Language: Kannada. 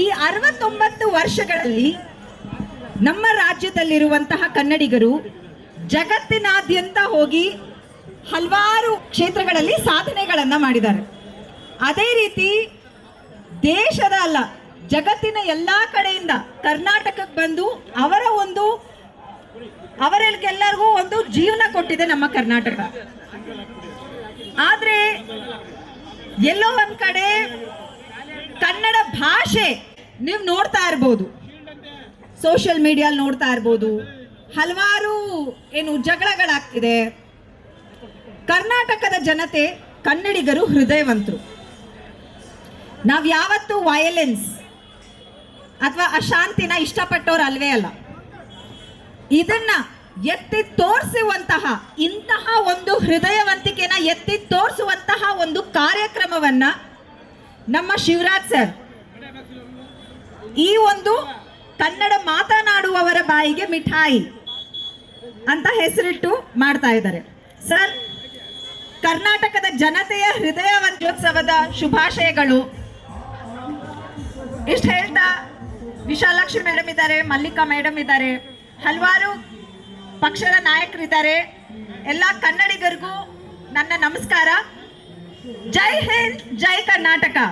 ಈ ಅರವತ್ತೊಂಬತ್ತು ವರ್ಷಗಳಲ್ಲಿ ನಮ್ಮ ರಾಜ್ಯದಲ್ಲಿರುವಂತಹ ಕನ್ನಡಿಗರು ಜಗತ್ತಿನಾದ್ಯಂತ ಹೋಗಿ ಹಲವಾರು ಕ್ಷೇತ್ರಗಳಲ್ಲಿ ಸಾಧನೆಗಳನ್ನು ಮಾಡಿದ್ದಾರೆ. ಅದೇ ರೀತಿ ದೇಶದ ಅಲ್ಲ, ಜಗತ್ತಿನ ಎಲ್ಲ ಕಡೆಯಿಂದ ಕರ್ನಾಟಕಕ್ಕೆ ಬಂದು ಅವರ ಒಂದು, ಅವರಿಗೆಲ್ಲರಿಗೂ ಒಂದು ಜೀವನ ಕೊಟ್ಟಿದೆ ನಮ್ಮ ಕರ್ನಾಟಕ. ಆದರೆ ಎಲ್ಲೋ ಒಂದು ಕಡೆ ಕನ್ನಡ ಭಾಷೆ ನೀವು ನೋಡ್ತಾ ಇರ್ಬೋದು. ಸೋಷಿಯಲ್ ಮೀಡಿಯಲ್ಲಿ ನೋಡ್ತಾ ಇರ್ಬೋದು. ಹಲವಾರು ಏನು ಜಗಳಗಳಾಗ್ತಿದೆ. ಕರ್ನಾಟಕದ ಜನತೆ ಕನ್ನಡಿಗರು ಹೃದಯವಂತರು. ನಾವು ಯಾವತ್ತೂ ವಯಲೆನ್ಸ್ ಅಥವಾ ಅಶಾಂತಿನ ಇಷ್ಟಪಟ್ಟವ್ರು ಅಲ್ವೇ ಅಲ್ಲ. ಇದನ್ನ ಎತ್ತಿ ತೋರಿಸುವಂತಹ ಇಂತಹ ಒಂದು ಹೃದಯವಂತಿಕೆನ ಎತ್ತಿ ತೋರಿಸುವಂತಹ ಒಂದು ಕಾರ್ಯಕ್ರಮವನ್ನ ನಮ್ಮ ಶಿವರಾಜ್ ಸರ್, ಈ ಒಂದು ಕನ್ನಡ ಮಾತನಾಡುವವರ ಬಾಯಿಗೆ ಮಿಠಾಯಿ ಅಂತ ಹೆಸರಿಟ್ಟು ಮಾಡ್ತಾ ಇದ್ದಾರೆ. ಸರ್, ಕರ್ನಾಟಕದ ಜನತೆಯ ಹೃದಯವಂತೋತ್ಸವದ ಶುಭಾಶಯಗಳು. ಇಷ್ಟು ಹೇಳ್ತಾ ವಿಶಾಲಾಕ್ಷಿ ಮೇಡಮ್ ಇದ್ದಾರೆ, ಮಲ್ಲಿಕಾ ಮೇಡಮ್ ಇದ್ದಾರೆ, ಹಲವಾರು ಪಕ್ಷದ ನಾಯಕರಿದ್ದಾರೆ. ಎಲ್ಲ ಕನ್ನಡಿಗರಿಗೂ ನನ್ನ ನಮಸ್ಕಾರ. जय हिंद जय कर्नाटका।